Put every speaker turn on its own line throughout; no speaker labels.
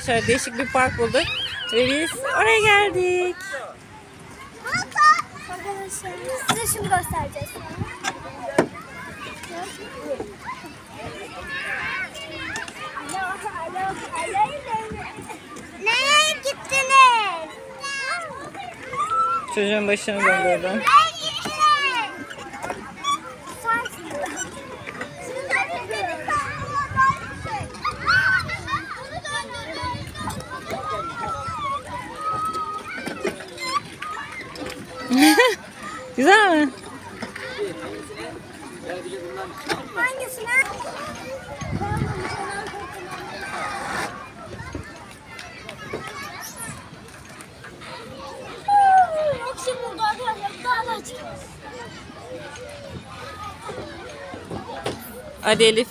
Arkadaşlar değişik bir park bulduk. Ve biz oraya geldik.
Arkadaşlar size şunu göstereceğiz. Nereye gittiniz?
Çocuğun başını döndürdüm.
Nereye gittiniz?
Güzel mi?
Hangisine?
Hadi Elif.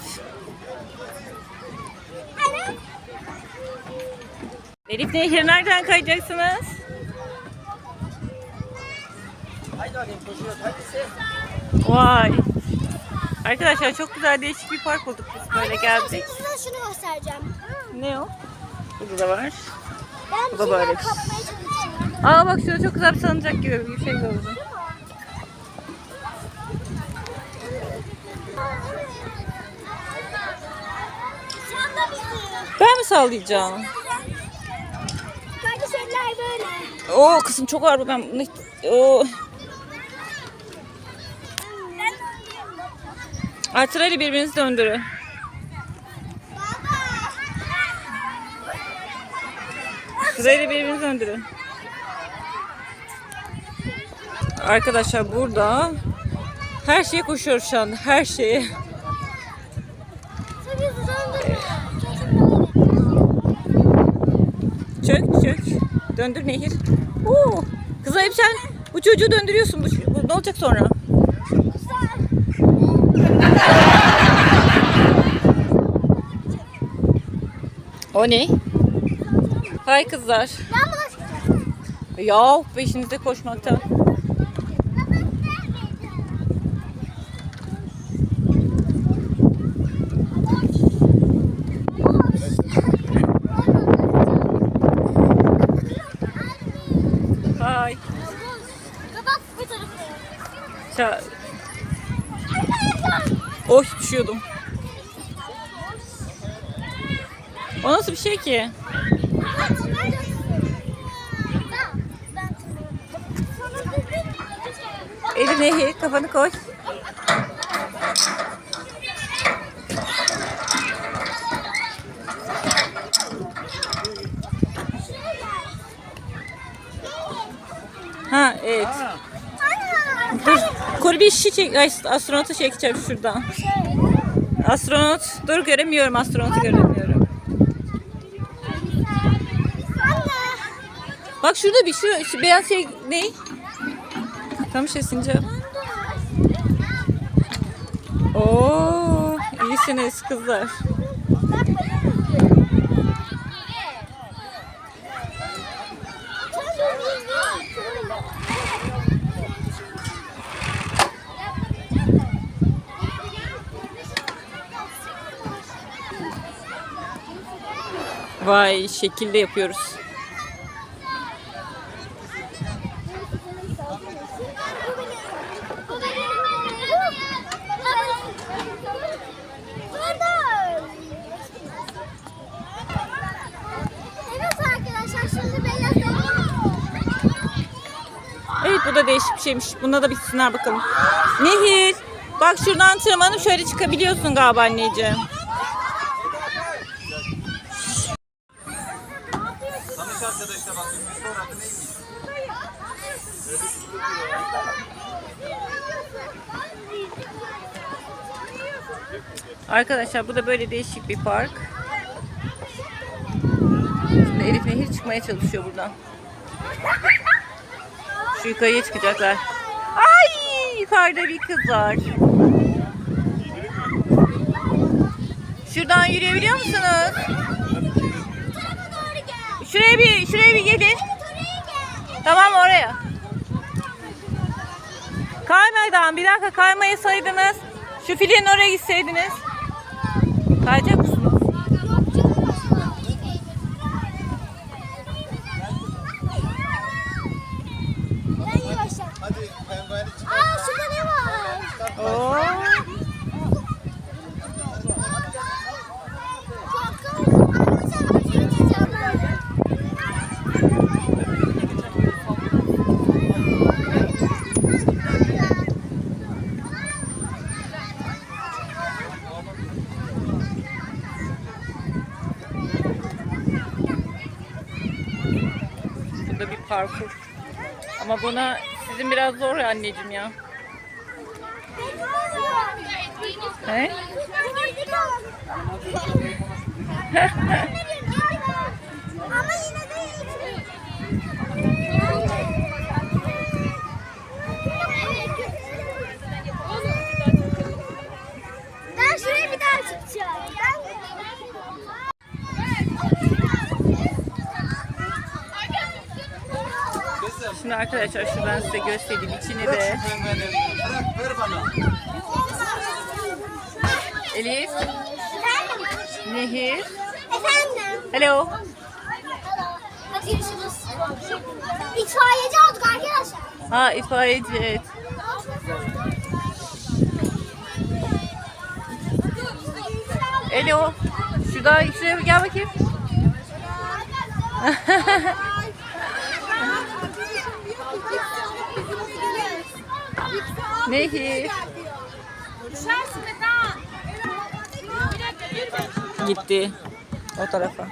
Elif Nehir nereden kayacaksınız? Vay. Arkadaşlar çok güzel değişik bir park bulduk biz böyle geldik.
Size şunu göstereceğim.
Ne o? Burada da var.
Ben
Bu da böyle. Aa bak şurada çok güzel bir salıncak gibi bir şey gördüm.
Bizi.
Ben mi sallayacağım?
Kardeşler böyle.
Oo kızım çok ağır bu ben. Oo. Artır hadi birbirinizi döndürün. Sırayla birbirinizi döndürün. Arkadaşlar burada her şeye koşuyoruz şu anda. Her şeye. Çök çök. Döndür Nehir. Oo. Kız sen bu çocuğu döndürüyorsun. Bu ne olacak sonra? O ne? Hay kızlar. Ya peşinizde koşmaktan. Hay. Ça Oy düşüyordum. O nasıl bir şey ki? Elif Nehir kafanı koy. Ha evet. Dur. Kuru bir şişi çek. Astronotu çekeceğim şuradan. Astronot. Dur göremiyorum astronotu göremiyorum. Bak şurada bir şu, şu beyaz şey ne? Tam şey sincap. Oo, iyisiniz kızlar. Vay şekilde yapıyoruz.
Evet arkadaşlar şimdi beyaz
Evet bu da değişik bir şeymiş. Bunda da sınav bakalım. Nehir. Bak şuradan tırmanıp şöyle çıkabiliyorsun galiba anneciğim.
Tanış arkadaşlar bakın bir adı neymiş?
Arkadaşlar bu da böyle değişik bir park. Şimdi Elif Nehir çıkmaya çalışıyor buradan. Şu yukarıya çıkacaklar. Ay yukarıda bir kız var. Şuradan yürüyebiliyor musunuz? Şuraya bir şuraya bir gelin. Tamam oraya. Kaymadan bir dakika kaymayı saydınız. Şu filenin oraya gitseydiniz. Kayacak Aa şurada ne var? Oo. Burada bir parkur. Ama buna sizin biraz zor anneciğim ya. He?
Ama yine de Ben şuraya bir daha çıkacağım.
Kızım.
Şimdi arkadaşlar şuradan size göstereyim içini de. Elif,
Efendim?
Nehir.
Efendim?
Hello.
Görüşürüz. İtfaiyeci olduk arkadaşlar.
Ha itfaiyeci evet. Hello. Şurada şuraya gel bakayım. Nehir. Gitti o tarafa.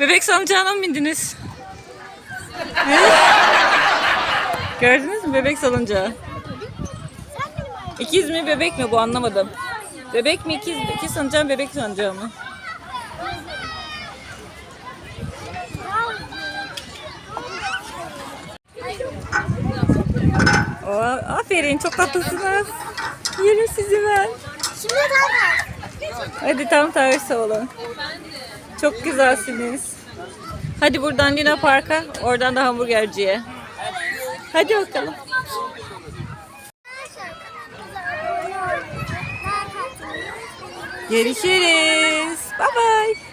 Bebek salıncağına mı bindiniz? Gördünüz mü bebek salıncağı? İkiz mi bebek mi bu anlamadım. Bebek mi ikiz mi? İkiz sancağı mı bebek sancağı mı? Oo, aferin çok tatlısınız. Yerim sizi ben.
Şimdi
Hadi tam tersi olun. Çok güzelsiniz. Hadi buradan Lina Park'a, oradan da hamburgerciye. Hadi bakalım. Görüşürüz. Bye bye.